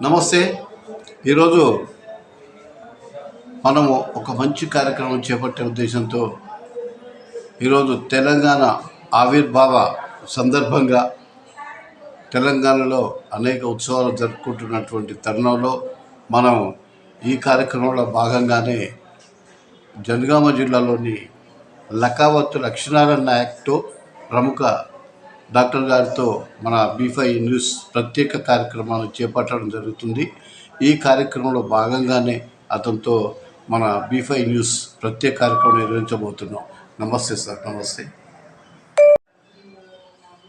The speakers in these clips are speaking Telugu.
నమస్తే. ఈరోజు మనము ఒక మంచి కార్యక్రమం చేపట్టే ఉద్దేశంతో ఈరోజు తెలంగాణ ఆవిర్భావ సందర్భంగా తెలంగాణలో అనేక ఉత్సవాలు జరుపుకుంటున్నటువంటి తరుణంలో మనం ఈ కార్యక్రమంలో భాగంగానే జనగామ జిల్లాలోని లకావత్తు లక్ష్మీనారాయణ నాయక్తో ప్రముఖ డాక్టర్ గారితో మన బీఫై న్యూస్ ప్రత్యేక కార్యక్రమాలు చేపట్టడం జరుగుతుంది. ఈ కార్యక్రమంలో భాగంగానే అతనితో మన బీఫై న్యూస్ ప్రత్యేక కార్యక్రమం నిర్వహించబోతున్నాం. నమస్తే సార్ నమస్తే.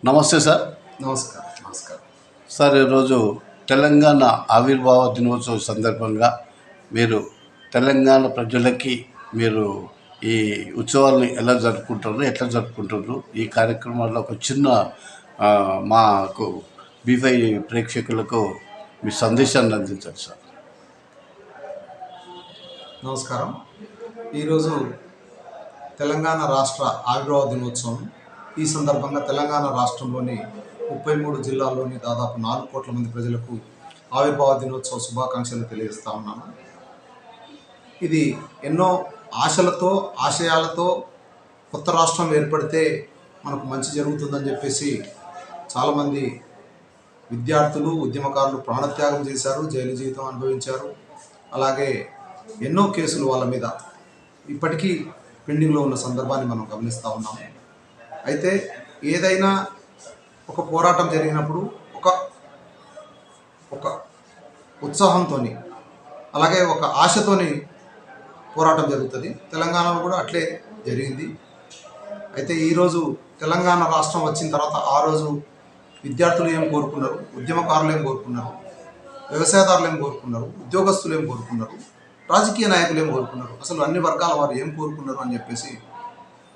నమస్తే సార్. నమస్కారం నమస్కారం. సార్ ఈరోజు తెలంగాణ ఆవిర్భావ దినోత్సవం సందర్భంగా మీరు తెలంగాణ ప్రజలకి మీరు ఈ ఉత్సవాల్ని ఎలా జరుపుకుంటారు ఎట్లా జరుపుకుంటారు ఈ కార్యక్రమాల్లో ఒక చిన్న మాకు బీఫై ప్రేక్షకులకు మీ సందేశాన్ని అందించారు సార్. నమస్కారం. ఈరోజు తెలంగాణ రాష్ట్ర ఆవిర్భావ దినోత్సవం. ఈ సందర్భంగా తెలంగాణ రాష్ట్రంలోని ముప్పై మూడు జిల్లాల్లోని దాదాపు నాలుగు కోట్ల మంది ప్రజలకు ఆవిర్భావ దినోత్సవ శుభాకాంక్షలు తెలియజేస్తా ఉన్నాను. ఇది ఎన్నో ఆశలతో ఆశయాలతో కొత్త రాష్ట్రం ఏర్పడితే మనకు మంచి జరుగుతుందని చెప్పేసి చాలామంది విద్యార్థులు ఉద్యమకారులు ప్రాణత్యాగం చేశారు జైలు జీవితం అనుభవించారు. అలాగే ఎన్నో కేసులు వాళ్ళ మీద ఇప్పటికీ పెండింగ్లో ఉన్న సందర్భాన్ని మనం గమనిస్తూ ఉన్నాము అయితే ఏదైనా ఒక పోరాటం జరిగినప్పుడు ఒక ఒక ఉత్సాహంతో అలాగే ఒక ఆశతోని పోరాటం జరుగుతుంది. తెలంగాణలో కూడా అట్లే జరిగింది. అయితే ఈరోజు తెలంగాణ రాష్ట్రం వచ్చిన తర్వాత ఆ రోజు విద్యార్థులు ఏం కోరుకున్నారు? ఉద్యమకారులు ఏం కోరుకున్నారు? వ్యవసాయదారులు ఏం కోరుకున్నారు? ఉద్యోగస్తులు ఏం కోరుకున్నారు? రాజకీయ నాయకులు ఏం కోరుకున్నారు? అసలు అన్ని వర్గాల వారు ఏం కోరుకున్నారు అని చెప్పేసి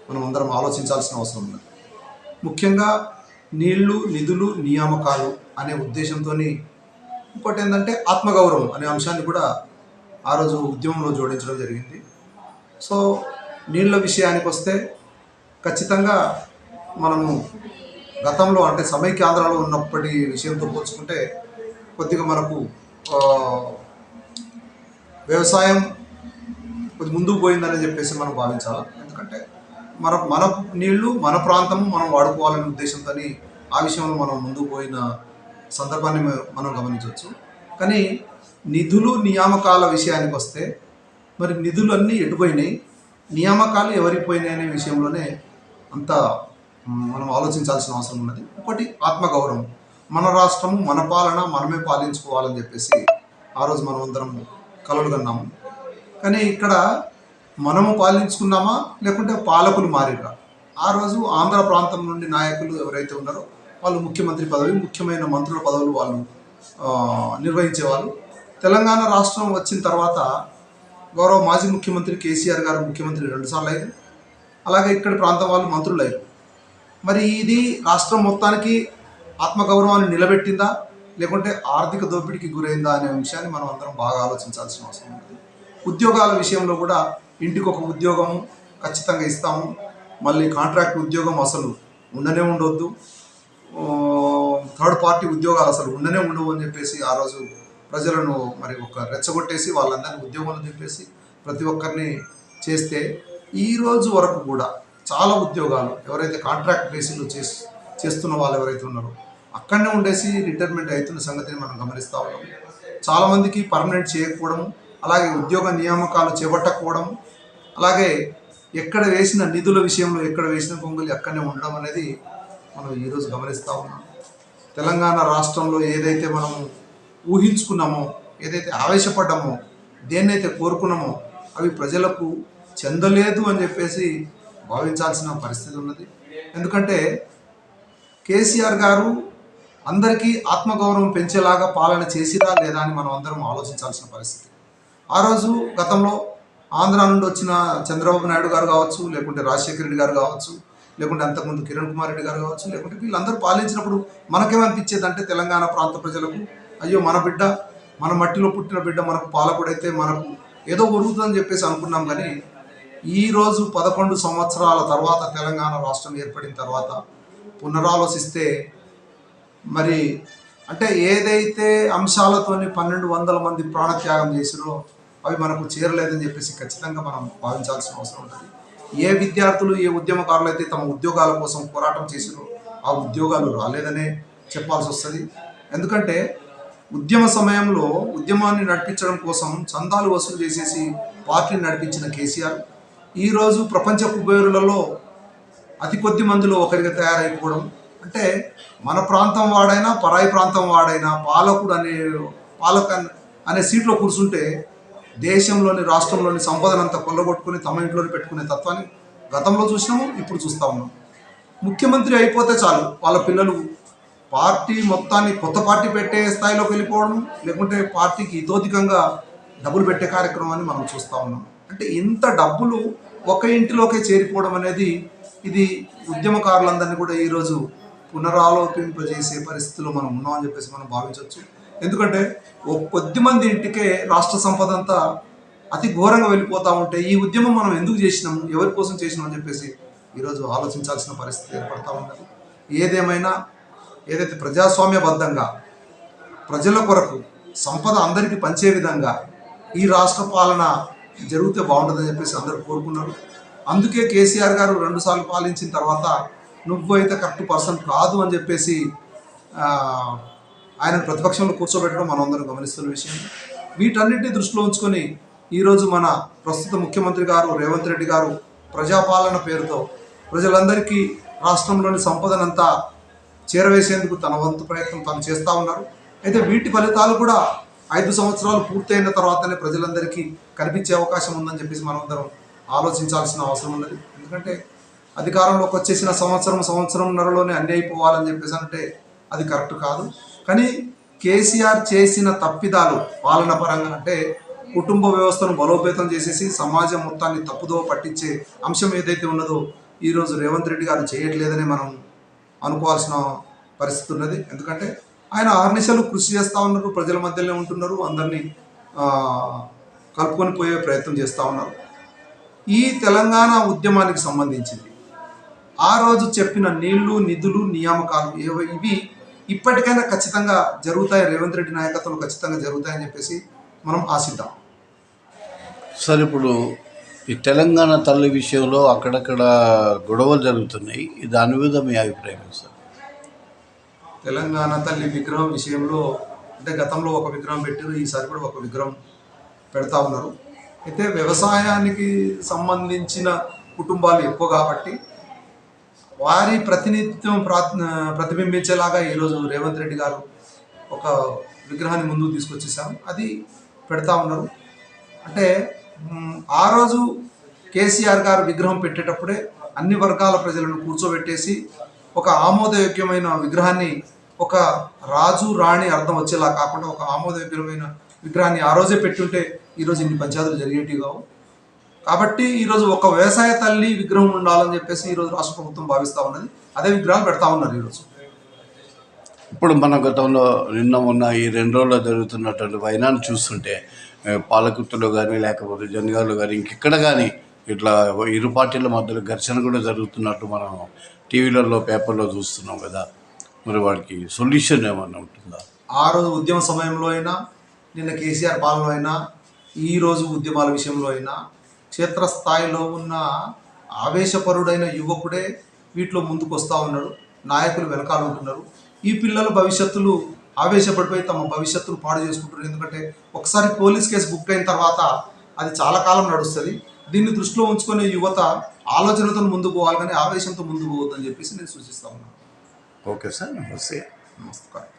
మనం అందరం ఆలోచించాల్సిన అవసరం ఉంది ముఖ్యంగా నీళ్ళు నిధులు నియామకాలు అనే ఉద్దేశంతో ఇంకోటి ఏంటంటే ఆత్మగౌరవం అనే అంశాన్ని కూడా ఆ రోజు ఉద్యమంలో జోడించడం జరిగింది. సో నీళ్ళ విషయానికి వస్తే ఖచ్చితంగా మనము గతంలో అంటే సమైక్యాంధ్రలో ఉన్నప్పటి విషయంతో పోల్చుకుంటే కొద్దిగా మనకు వ్యవసాయం కొద్ది ముందుకు పోయిందని చెప్పేసి మనం భావించాలి? ఎందుకంటే మన మన నీళ్ళు మన ప్రాంతం మనం వాడుకోవాలనే ఉద్దేశంతో ఆ విషయంలో మనం ముందుకు పోయిన సందర్భాన్ని మనం గమనించవచ్చు. కానీ నిధులు నియామకాల విషయానికి వస్తే మరి నిధులు అన్నీ ఎటుపోయినాయి? నియామకాలు ఎవరికి పోయినాయి అనే విషయంలోనే అంత మనం ఆలోచించాల్సిన అవసరం ఉన్నది. ఒకటి ఆత్మగౌరవం. మన రాష్ట్రము మన పాలన మనమే పాలించుకోవాలని చెప్పేసి ఆ రోజు మనం అందరం కలలు కన్నాము కానీ ఇక్కడ మనము పాలించుకున్నామా? లేకుంటే పాలకులు మారిరా ఆ రోజు ఆంధ్ర ప్రాంతం నుండి నాయకులు ఎవరైతే ఉన్నారో వాళ్ళు ముఖ్యమంత్రి పదవి ముఖ్యమైన మంత్రుల పదవులు వాళ్ళు నిర్వహించేవాళ్ళు. తెలంగాణ రాష్ట్రం వచ్చిన తర్వాత గౌరవ మాజీ ముఖ్యమంత్రి కేసీఆర్ గారు ముఖ్యమంత్రి రెండుసార్లు అయ్యారు. అలాగే ఇక్కడి ప్రాంతం వాళ్ళు మంత్రులు అయ్యారు. మరి ఇది రాష్ట్రం మొత్తానికి ఆత్మగౌరవాన్ని నిలబెట్టిందా? లేకుంటే ఆర్థిక దోపిడీకి గురైందా అనే విషయాన్ని మనం అందరం బాగా ఆలోచించాల్సిన అవసరం ఉంది. ఉద్యోగాల విషయంలో కూడా ఇంటికి ఒక ఉద్యోగం ఖచ్చితంగా ఇస్తాము. మళ్ళీ కాంట్రాక్ట్ ఉద్యోగం అసలు ఉండనే ఉండొద్దు. థర్డ్ పార్టీ ఉద్యోగాలు అసలు ఉండనే ఉండవు అని చెప్పేసి ఆ రోజు ప్రజలను మరి ఒక రెచ్చగొట్టేసి వాళ్ళందరినీ ఉద్యోగంలో చెప్పేసి ప్రతి ఒక్కరిని చేస్తే ఈ రోజు వరకు కూడా చాలా ఉద్యోగాలు ఎవరైతే కాంట్రాక్ట్ బేసిస్లో చేస్ చేస్తున్న వాళ్ళు ఎవరైతే ఉన్నారో అక్కడనే ఉండేసి రిటైర్మెంట్ అవుతున్న సంగతిని మనం గమనిస్తూ ఉన్నాం. చాలామందికి పర్మనెంట్ చేయకపోవడం అలాగే ఉద్యోగ నియామకాలు చేపట్టకపోవడం అలాగే ఎక్కడ వేసిన నిధుల విషయంలో ఎక్కడ వేసిన పొంగులు ఎక్కడనే ఉండడం అనేది మనం ఈరోజు గమనిస్తూ ఉన్నాం. తెలంగాణ రాష్ట్రంలో ఏదైతే మనము ఊహించుకున్నామో ఏదైతే ఆవేశపడ్డామో దేన్నైతే కోరుకున్నామో అవి ప్రజలకు చెందలేదు అని చెప్పేసి భావించాల్సిన పరిస్థితి ఉన్నది. ఎందుకంటే కేసీఆర్ గారు అందరికీ ఆత్మగౌరవం పెంచేలాగా పాలన చేసిరా లేదా అని మనం అందరం ఆలోచించాల్సిన పరిస్థితి. ఆ రోజు గతంలో ఆంధ్ర నుండి వచ్చిన చంద్రబాబు నాయుడు గారు కావచ్చు లేకుంటే రాజశేఖర రెడ్డి గారు కావచ్చు లేకుంటే అంతకుముందు కిరణ్ కుమార్ రెడ్డి గారు కావచ్చు లేకుంటే వీళ్ళందరూ పాలించినప్పుడు మనకేమనిపించేది అంటే తెలంగాణ ప్రాంత ప్రజలకు అయ్యో మన బిడ్డ మన మట్టిలో పుట్టిన బిడ్డ మనకు పాలకుడైతే మనకు ఏదో ఒరుగుతుందని చెప్పేసి అనుకున్నాం కానీ ఈరోజు పదకొండు సంవత్సరాల తర్వాత తెలంగాణ రాష్ట్రం ఏర్పడిన తర్వాత పునరాలోచిస్తే మరి అంటే ఏదైతే అంశాలతోని పన్నెండు వందల మంది ప్రాణత్యాగం చేసిరో అవి మనకు చేరలేదని చెప్పేసి ఖచ్చితంగా మనం భావించాల్సిన అవసరం ఉంటుంది. ఏ విద్యార్థులు ఏ ఉద్యమకారులు అయితే తమ ఉద్యోగాల కోసం పోరాటం చేసిరో ఆ ఉద్యోగాలు రాలేదనే చెప్పాల్సి వస్తుంది. ఎందుకంటే ఉద్యమ సమయంలో ఉద్యమాన్ని నడిపించడం కోసం చందాలు వసూలు చేసేసి పార్టీని నడిపించిన కేసీఆర్ ఈరోజు ప్రపంచ కుబేరులలో అతి కొద్ది మందిలో ఒకరిగా తయారైపోవడం అంటే మన ప్రాంతం వాడైనా పరాయి ప్రాంతం వాడైనా పాలకుడు అనే పాలక అనే సీట్లో కూర్చుంటే దేశంలోని రాష్ట్రంలోని సంపదనంతా కొల్లగొట్టుకుని తమ ఇంట్లోనే పెట్టుకునే తత్వాన్ని గతంలో చూసినాము ఇప్పుడు చూస్తా ఉన్నాం. ముఖ్యమంత్రి అయిపోతే చాలు వాళ్ళ పిల్లలు పార్టీ మొత్తాన్ని కొత్త పార్టీ పెట్టే స్థాయిలోకి వెళ్ళిపోవడం లేకుంటే పార్టీకి ఇతోధికంగా డబ్బులు పెట్టే కార్యక్రమాన్ని మనం చూస్తూ ఉన్నాం. అంటే ఇంత డబ్బులు ఒక ఇంటిలోకే చేరిపోవడం అనేది ఇది ఉద్యమకారులందరినీ కూడా ఈరోజు పునరాలోకింపజేసే పరిస్థితిలో మనం ఉన్నామని చెప్పేసి మనం భావించవచ్చు. ఎందుకంటే ఒక కొద్ది మంది ఇంటికే రాష్ట్ర సంపద అంతా అతి ఘోరంగా వెళ్ళిపోతూ ఉంటే ఈ ఉద్యమం మనం ఎందుకు చేసినాము ఎవరి కోసం చేసినాం అని చెప్పేసి ఈరోజు ఆలోచించాల్సిన పరిస్థితి ఏర్పడతా ఉన్నది. ఏదేమైనా ఏదైతే ప్రజాస్వామ్యబద్ధంగా ప్రజల కొరకు సంపద అందరికీ పంచే విధంగా ఈ రాష్ట్ర పాలన జరిగితే బాగుంటుందని చెప్పేసి అందరూ కోరుకున్నారు. అందుకే కేసీఆర్ గారు రెండుసార్లు పాలించిన తర్వాత నువ్వు అయితే కరెక్ట్ పర్సన్ కాదు అని చెప్పేసి ఆయన ప్రతిపక్షంలో కూర్చోబెట్టడం మనం అందరం గమనిస్తున్న విషయం. వీటన్నిటిని దృష్టిలో ఉంచుకొని ఈరోజు మన ప్రస్తుత ముఖ్యమంత్రి గారు రేవంత్ రెడ్డి గారు ప్రజాపాలన పేరుతో ప్రజలందరికీ రాష్ట్రంలోని సంపదనంతా చేరవేసేందుకు తన వంతు ప్రయత్నం తాను చేస్తూ ఉన్నారు. అయితే వీటి ఫలితాలు కూడా ఐదు సంవత్సరాలు పూర్తయిన తర్వాతనే ప్రజలందరికీ కనిపించే అవకాశం ఉందని చెప్పేసి మనమందరం ఆలోచించాల్సిన అవసరం ఉన్నది. ఎందుకంటే అధికారంలోకి వచ్చేసిన సంవత్సరం సంవత్సరంన్నరలోనే అన్ని అయిపోవాలని చెప్పేసి అంటే అది కరెక్ట్ కాదు. కానీ కేసీఆర్ చేసిన తప్పిదాలు పాలన పరంగా అంటే కుటుంబ వ్యవస్థను బలోపేతం చేసేసి సమాజం మొత్తాన్ని తప్పుదో పట్టించే అంశం ఏదైతే ఉన్నదో ఈరోజు రేవంత్ రెడ్డి గారు చేయట్లేదని మనం అనుకోవాల్సిన పరిస్థితి ఉన్నది. ఎందుకంటే ఆయన ఆర్నిశలు కృషి చేస్తూ ఉన్నారు ప్రజల మధ్యలో ఉంటున్నారు అందరినీ కలుపుకొని పోయే ప్రయత్నం చేస్తూ ఉన్నారు. ఈ తెలంగాణ ఉద్యమానికి సంబంధించింది. ఆ రోజు చెప్పిన నీళ్ళు నిధులు నియామకాలు ఏవ- ఇవి ఇప్పటికైనా ఖచ్చితంగా జరుగుతాయి. రేవంత్ రెడ్డి నాయకత్వంలో ఖచ్చితంగా జరుగుతాయని చెప్పేసి మనం ఆశిద్దాం. సార్ ఇప్పుడు ఈ తెలంగాణ తల్లి విషయంలో అక్కడక్కడ గొడవలు జరుగుతున్నాయి. దాని మీద మీ అభిప్రాయం సార్? తెలంగాణ తల్లి విగ్రహం విషయంలో అంటే గతంలో ఒక విగ్రహం పెట్టారు ఈసారి కూడా ఒక విగ్రహం పెడతా ఉన్నారు. అయితే వ్యవసాయానికి సంబంధించిన కుటుంబాలు ఎక్కువ కాబట్టి వారి ప్రతినిధిత్వం ప్రతిబింబించేలాగా ఈరోజు రేవంత్ రెడ్డి గారు ఒక విగ్రహాన్ని ముందుకు తీసుకొచ్చేసాం అది పెడతా ఉన్నారు. అంటే ఆ రోజు కేసీఆర్ గారు విగ్రహం పెట్టేటప్పుడే అన్ని వర్గాల ప్రజలను కూర్చోబెట్టేసి ఒక ఆమోదయోగ్యమైన విగ్రహాన్ని ఒక రాజు రాణి అర్థం వచ్చేలా కాకుండా ఒక ఆమోదయోగ్యమైన విగ్రహాన్ని ఆ రోజే పెట్టుంటే ఈరోజు ఇన్ని పంచాయతీలు జరిగేటివి కావు. కాబట్టి ఈరోజు ఒక వ్యవసాయ తల్లి విగ్రహం ఉండాలని చెప్పేసి ఈరోజు రాష్ట్ర ప్రభుత్వం భావిస్తూ ఉన్నది. అదే విగ్రహాలు పెడతా ఉన్నారు ఈరోజు ఇప్పుడు మన గతంలో నిన్న ఉన్న ఈ రెండు రోజుల్లో జరుగుతున్నటువంటి వైనాన్ని చూస్తుంటే పాలకుర్తిలో కానీ లేకపోతే జంధ్యాలలో కానీ ఇంకెక్కడ కానీ ఇట్లా ఇరు పార్టీల మధ్యలో ఘర్షణ కూడా జరుగుతున్నట్టు మనం టీవీలలో పేపర్లో చూస్తున్నాం కదా. మరి వాడికి సొల్యూషన్ ఏమన్నా ఉంటుందా? ఆ రోజు ఉద్యమ సమయంలో అయినా నిన్న కేసీఆర్ పాలనలో అయినా ఈ రోజు ఉద్యమాల విషయంలో అయినా క్షేత్రస్థాయిలో ఉన్న ఆవేశపరుడైన యువకుడే వీటిలో ముందుకు వస్తూ ఉన్నాడు. నాయకులు వెనకాల ఉంటున్నారు. ఈ పిల్లల భవిష్యత్తులు ఆవేశపడిపోయి తమ భవిష్యత్తును పాడు చేసుకుంటున్నారు ఎందుకంటే ఒకసారి పోలీస్ కేసు బుక్ అయిన తర్వాత అది చాలా కాలం నడుస్తుంది. దీన్ని దృష్టిలో ఉంచుకునే యువత ఆలోచనతో ముందుకు పోవాలి కానీ ఆవేశంతో ముందుకు పోవద్దని చెప్పేసి నేను సూచిస్తా ఉన్నాను ఓకే సార్ నమస్తే. నమస్కారం.